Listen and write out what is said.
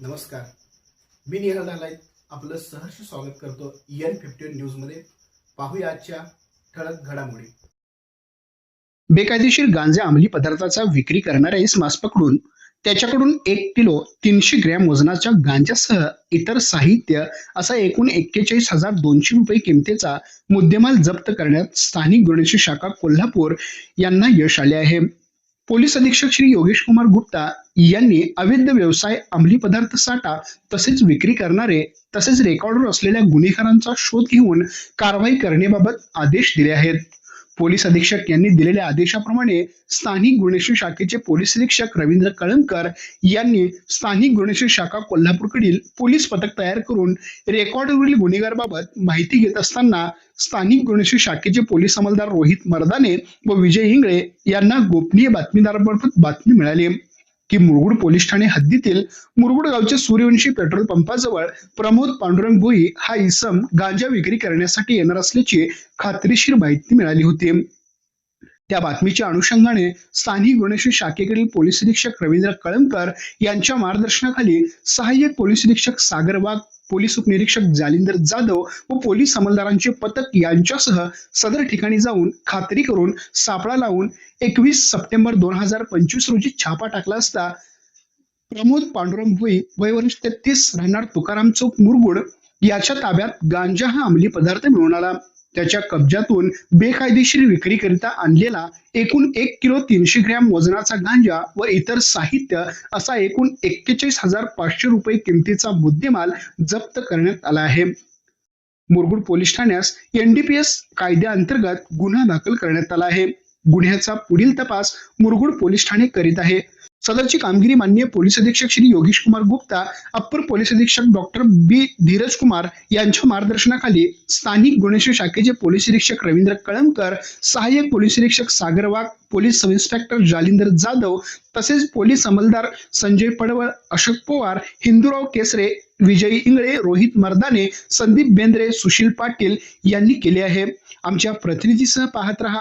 नमस्कार. मी निहाल नालायत आपलं सहर्ष स्वागत करतो एन फिफ्टीन न्यूजमध्ये पाहूया आजच्या ठळक घडामोडी. बेकायदेशीर गांजा अंमली पदार्थाचा विक्री करणाऱ्या इसमास पकडून त्याच्याकडून एक किलो तीनशे ग्रॅम वजनाच्या गांजासह इतर साहित्य असा एकूण एक्केचाळीस हजार दोनशे रुपये किमतीचा मुद्देमाल जप्त करण्यात स्थानिक गुन्ह्याची शाखा कोल्हापूर यांना यश आले आहे. पोलीस अधीक्षक श्री योगेश कुमार गुप्ता यांनी अवैध व्यवसाय अंमली पदार्थ साठा तसेच विक्री करणारे तसेच रेकॉर्डवर असलेल्या गुन्हेगारांचा शोध घेऊन कारवाई करण्याबाबत आदेश दिले आहेत. पोलीस अधीक्षक यांनी दिलेल्या आदेशाप्रमाणे स्थानिक गुन्हेगारी शाखेचे पोलीस निरीक्षक रवींद्र कळंकर यांनी स्थानिक गुन्हेगारी शाखा कोल्हापूरकडील पोलीस पथक तयार करून रेकॉर्डवरील गुन्हेगारबाबत माहिती घेत असताना स्थानिक गुन्हेगारी शाखेचे पोलीस अंमलदार रोहित मर्दाने व विजय इंगळे यांना गोपनीय बातमीदारामार्फत बातमी मिळाली. की मुरगुड पोलीस ठाणे हद्दीतील मुरगुड गावच्या सूर्यवंशी पेट्रोल पंपाजवळ प्रमोद पांडुरंग भोई हा इसम गांजा विक्री करण्यासाठी येणार असल्याची खात्रीशीर माहिती मिळाली होती. त्या बातमीच्या अनुषंगाने स्थानिक गुन्हेगारी शाखेकडील पोलीस निरीक्षक रवींद्र कळमकर यांच्या मार्गदर्शनाखाली सहाय्यक पोलीस निरीक्षक सागर वाघ पोलीस उपनिरीक्षक जालिंदर जाधव व पोलीस अंमलदारांचे पथक यांच्यासह सदर ठिकाणी जाऊन खात्री करून सापळा लावून एकवीस सप्टेंबर दोन हजार पंचवीस रोजी छापा टाकला असता प्रमोद पांडुरंग भुई वय तेहतीस राहणार तुकाराम चौक मुरगुड याच्या ताब्यात गांजा हा अंमली पदार्थ मिळून आला. त्याच्या कब्जातून बेकायदेशीर विक्रीकरिता आणलेला एकूण एक किलो तीनशे ग्रॅम वजनाचा गांजा व इतर साहित्य असा एकूण एक्केचाळीस हजार पाचशे रुपये किमतीचा मुद्देमाल जप्त करण्यात आला आहे. मुरगुड पोलीस ठाण्यास एनडीपीएस कायद्याअंतर्गत गुन्हा दाखल करण्यात आला आहे. गुन्ह्याचा पुढील तपास मुरगुड पोलीस ठाणे करीत आहे. सदरची कामगिरी माननीय पोलीस अधीक्षक श्री योगेश कुमार गुप्ता अप्पर पोलीस अधीक्षक डॉक्टर बी धीरज कुमार यांच्या मार्गदर्शनाखाली स्थानिक गुन्हेगारी शाखेचे पोलीस निरीक्षक रवींद्र कळमकर सहाय्यक पोलीस निरीक्षक Sagar Wagh police sub inspector Jalindar Jadhav तसेच पोलीस अंमलदार संजय पडवळ अशोक पवार हिंदूराव केसरे विजय इंगळे रोहित मर्दाने संदीप बेंद्रे सुशील पाटील यांनी केले आहे. आमच्या प्रतिनिधीसह पाहत रहा